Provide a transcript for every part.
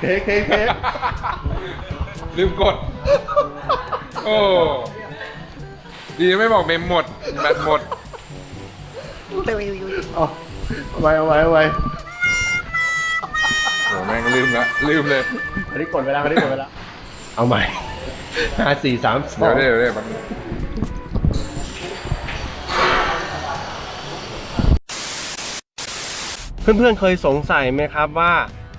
เค้กเค้กเค้กลืมกด โอ้ ดีนะไม่บอกเมมหมด แบตหมด เอาเอาไว้เอาไว้เอาไว้โอ้แม่งลืมละลืมเลย อันนี้กดเวลาอันนี้กดเวลาเอาใหม่ห้าสี่สามสอเดี๋ยวงเดี๋ยวเดี๋ยวแป๊บนึงเพื่อนๆเคยสงสัยไหมครับว่า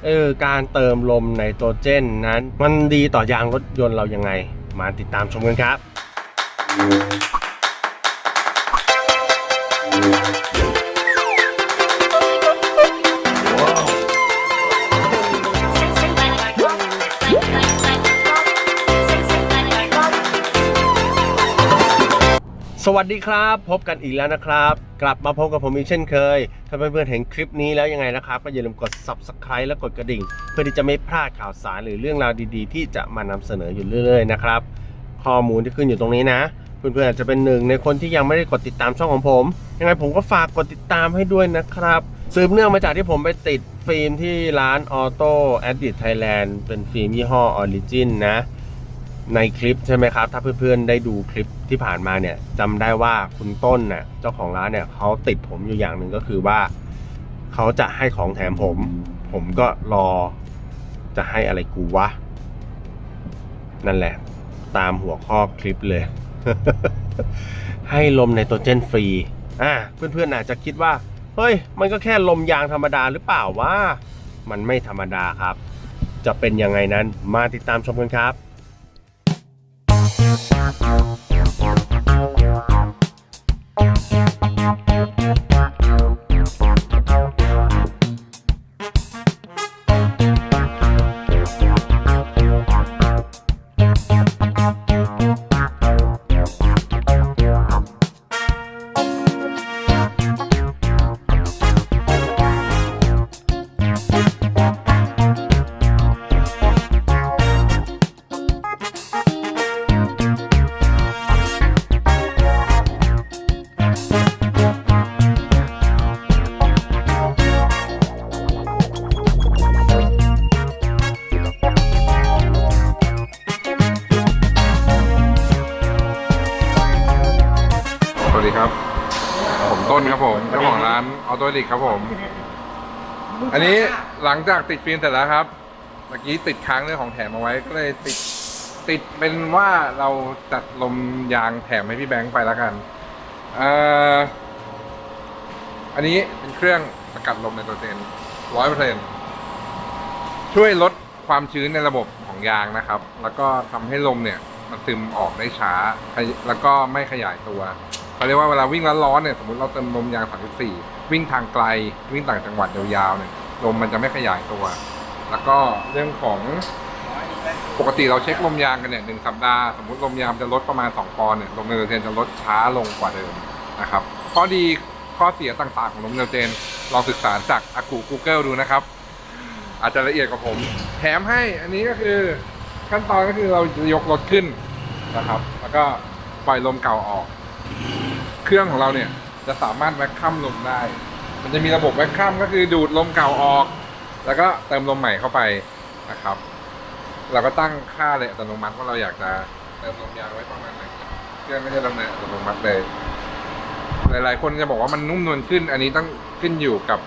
เออการเติมลมไนโตรเจนนั้น มันดีต่อยางรถยนต์เรายังไง มาติดตามชมกันครับ วัสดีครับ พบกันอีกแล้วนะครับ กลับมาพบกับผมอีกเช่นเคย ถ้าเพื่อนๆเห็นคลิปนี้แล้วยังไงนะครับ ก็อย่าลืมกด subscribe และกดกระดิ่ง เพื่อที่จะไม่พลาดข่าวสารหรือเรื่องราวดีๆ ที่จะมานำเสนออยู่เรื่อยๆนะครับ ข้อมูลที่ขึ้นอยู่ตรงนี้นะ เพื่อนๆอาจจะเป็นหนึ่งในคนที่ยังไม่ได้กดติดตามช่องของผม ยังไงผมก็ฝากกดติดตามให้ด้วยนะครับสืบเนื่องมาจากที่ผมไปติดฟิล์มที่ร้าน Auto Edit Thailand เป็นฟิล์มยี่ห้อ Origin นะ ในคลิปใช่ไหมครับ ถ้าเพื่อนๆได้ดูคลิปที่ผ่านมาเนี่ยจำได้ว่าคุณต้นน่ะเจ้าของร้านเนี่ยเขาติดผมอยู่อย่างหนึ่งก็คือว่าเขาจะให้ของแถมผม ผมก็รอจะให้อะไรกูวะ นั่นแหละ ตามหัวข้อคลิปเลย ให้ลมในตัวเจนฟรีอะเพื่อนๆอาจจะคิดว่า เฮ้ย มันก็แค่ลมยางธรรมดาหรือเปล่าวะมันไม่ธรรมดาครับ จะเป็นยังไงนั้นมาติดตามชมกันครับ ส นครับผมเจ้าของร้านออโตดิกครับผม อันนี้หลังจากติดฟิล์มเสร็จแล้วครับ เมื่อกี้ติดค้างเรื่องของแถมเอาไว้ก็เลยติดติดเป็นว่าเราจัดลมยางแถมให้พี่แบงค์ไปแล้วกันเอ่ออันนี้เป็นเครื่องสกัดลมในตัวเจนร้อยเปอร์เซ็นช่วยลดความชื้นในระบบของยางนะครับ แล้วก็ทำให้ลมเนี่ยมันซึมออกได้ช้า แล้วก็ไม่ขยายตัว เขาเรียกว่าเวลาวิ่งร้อนๆเนี่ยสมมติเราเติมลมยาง 34 วิ่งทางไกล วิ่งต่างจังหวัดยาวๆเนี่ยลมมันจะไม่ขยายตัว แล้วก็เรื่องของปกติเราเช็คลมยางกันเนี่ยหนึ่งสัปดาห์สมมติลมยางจะลดประมาณ 2 ปอนด์เนี่ยลมเนโตรเจนจะลดช้าลงกว่าเดิมนะครับข้อดีข้อเสียต่างๆของลมเนโตรเจนลองศึกษาจากอากู Google ดูนะครับ อาจจะละเอียดกว่าผม แถมให้อันนี้ก็คือขั้นตอนก็คือเราจะยกรถขึ้นนะครับ แล้วก็ปล่อยลมเก่าออก เครื่องของเราเนี่ยจะสามารถแวคคัมลมได้ มันจะมีระบบแวคคัมก็คือดูดลมเก่าออก แล้วก็เติมลมใหม่เข้าไปนะครับ เราก็ตั้งค่าเลยอัตโนมัติว่าเราอยากจะเติมลมยางไว้ประมาณไหนเครื่องไม่ได้ดำเนินอัตโนมัติเลย หลายๆ คนจะบอกว่ามันนุ่มนวลขึ้น อันนี้ต้องขึ้นอยู่กับ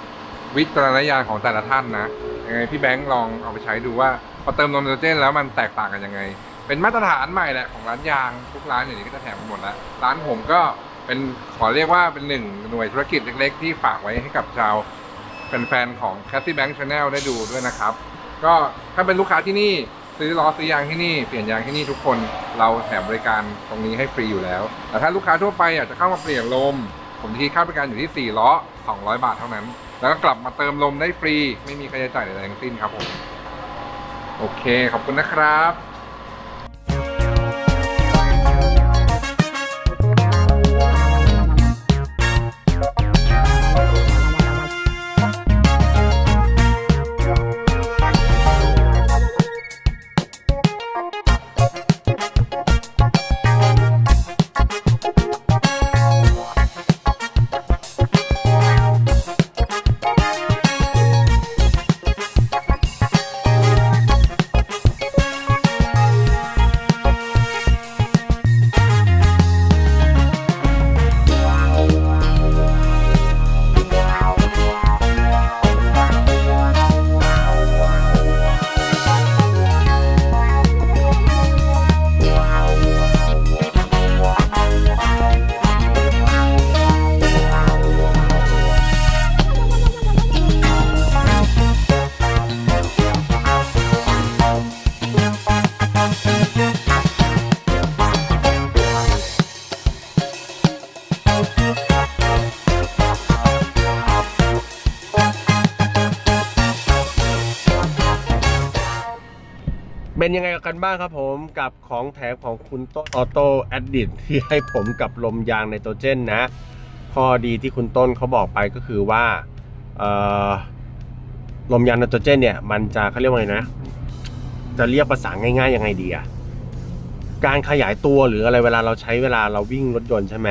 วิจารณญาณของแต่ละท่านนะยังไงพี่แบงค์ลองเอาไปใช้ดูว่าพอเติมนมไนโตรเจนแล้วมันแตกต่างกันยังไง เป็นมาตรฐานใหม่แหละของร้านยางทุกร้านอย่างนี้ก็จะแถมกันหมดแล้วร้านผมก็ เป็นขอเรียกว่าเป็นหนึ่งหน่วยธุรกิจเล็ก ๆ ที่ฝากไว้ให้กับชาวแฟนๆของ c a s s y Bank Channel ได้ดูด้วยนะครับ ก็ถ้าเป็นลูกค้าที่นี่ซื้อล้อซื้อยางที่นี่เปลี่ยนยางที่นี่ทุกคนเราแถมบริการตรงนี้ให้ฟรีอยู่แล้ว แต่ถ้าลูกค้าทั่วไปอยากจะเข้ามาเปลี่ยนลม ผมคิดค่าบริการอยู่ที่4ล้อ200 บาทเท่านั้น แล้วก็กลับมาเติมลมได้ฟรี ไม่มีค่าใช้จ่ายใดๆทั้งสิ้นครับผมโอเคขอบคุณนะครับ เป็นยังไงกันบ้างครับผมกับของแถมของคุณต้นออโต้แอดดิที่ให้ผมกับลมยางไนโตรเจนนะ ข้อดีที่คุณต้นเขาบอกไปก็คือว่าลมยางไนโตรเจนเนี่ย มันจะเขาเรียกว่าไงนะ จะเรียกภาษาง่ายๆยังไงดีอะการขยายตัวหรืออะไรเวลาเราใช้เวลาเราวิ่งรถยนต์ใช่ไหม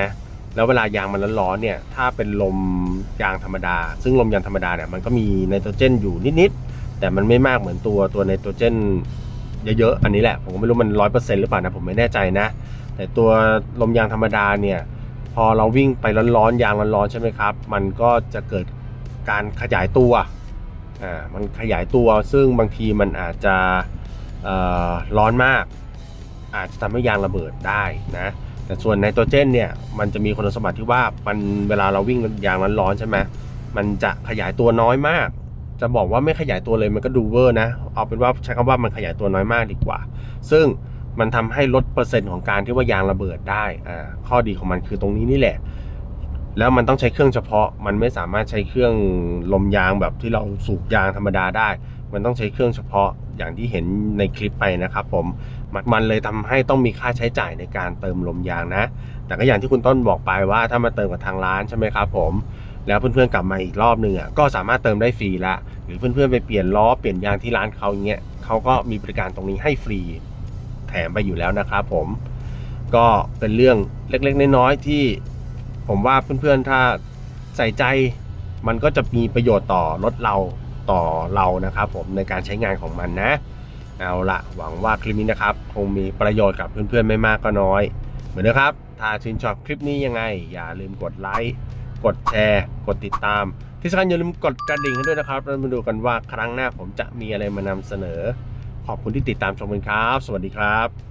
แล้วเวลายางมันร้อนๆเนี่ย ถ้าเป็นลมยางธรรมดา ซึ่งลมยางธรรมดาเนี่ยมันก็มีไนโตรเจนอยู่นิดๆแต่มันไม่มากเหมือนตัวตัวไนโตรเจน เยอะๆ อันนี้แหละ ผมก็ไม่รู้มันร้อยเปอร์เซ็นต์หรือเปล่านะ ผมไม่แน่ใจนะ แต่ตัวลมยางธรรมดาเนี่ย พอเราวิ่งไปร้อนๆ ยางร้อนๆ ใช่ไหมครับ มันก็จะเกิดการขยายตัว อ่า มันขยายตัว ซึ่งบางทีมันอาจจะอ่อร้อนมาก อาจจะทำให้ยางระเบิดได้นะ แต่ส่วนไนโตรเจนเนี่ย มันจะมีคุณสมบัติที่ว่า มันเวลาเราวิ่งยางร้อนๆ ใช่ไหมมันจะขยายตัวน้อยมาก จะบอกว่าไม่ขยายตัวเลยมันก็ดูเวอร์นะ เอาเป็นว่าใช้คำว่ามันขยายตัวน้อยมากดีกว่า ซึ่งมันทำให้ลดเปอร์เซ็นต์ของการที่ว่ายางระเบิดได้อ่าข้อดีของมันคือตรงนี้นี่แหละ แล้วมันต้องใช้เครื่องเฉพาะ มันไม่สามารถใช้เครื่องลมยางแบบที่เราสูบยางธรรมดาได้ มันต้องใช้เครื่องเฉพาะอย่างที่เห็นในคลิปไปนะครับผม มันมันเลยทำให้ต้องมีค่าใช้จ่ายในการเติมลมยางนะ แต่ก็อย่างที่คุณต้นบอกไปว่าถ้ามาเติมกับทางร้านใช่ไหมครับผม แล้วเพื่อนๆกลับมาอีกรอบหนึ่งอะก็สามารถเติมได้ฟรีละหรือเพื่อนๆไปเปลี่ยนล้อเปลี่ยนยางที่ร้านเขาอย่างเงี้ยเขาก็มีบริการตรงนี้ให้ฟรีแถมไปอยู่แล้วนะครับผมก็เป็นเรื่องเล็กๆน้อยๆที่ผมว่าเพื่อนๆถ้าใส่ใจ มันก็จะมีประโยชน์ต่อรถเราต่อเรานะครับ ผมในการใช้งานของมันนะ เอาละหวังว่าคลิปนี้นะครับ คงมีประโยชน์กับเพื่อนๆไม่มากก็น้อย เหมือนเดิมครับ ถ้าชื่นชอบคลิปนี้ยังไง อย่าลืมกดไลค์ กดแชร์ กดติดตาม ที่สำคัญอย่าลืมกดกระดิ่งให้ด้วยนะครับเรามาดูกันว่าครั้งหน้าผมจะมีอะไรมานำเสนอ ขอบคุณที่ติดตามชมกันครับ สวัสดีครับ